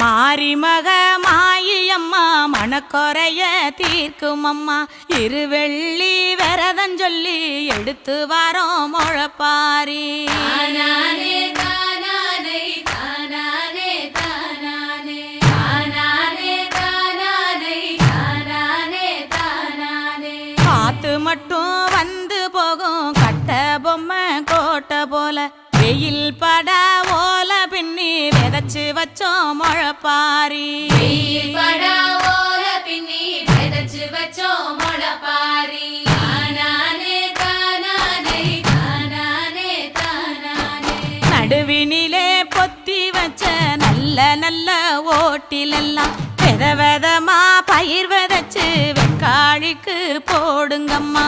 மாரிமக மாயியம்மா மனக்குறைய தீர்க்கும் அம்மா இருவெள்ளி விரதம் சொல்லி எடுத்து வாரோம் முழப்பாரி. காத்து மட்டும் வந்து போகும் கட்ட பொம்மை கோட்டை போல. வெயில் பட ஓல பின்ன வச்சோம் முழப்பாரி பின்னி விதைச்சு வச்சோம் தானானே நடுவினிலே பொத்தி வச்ச நல்ல நல்ல ஓட்டிலெல்லாம் வித விதமா பயிர் விதைச்சு வெக்காழிக்கு போடுங்கம்மா.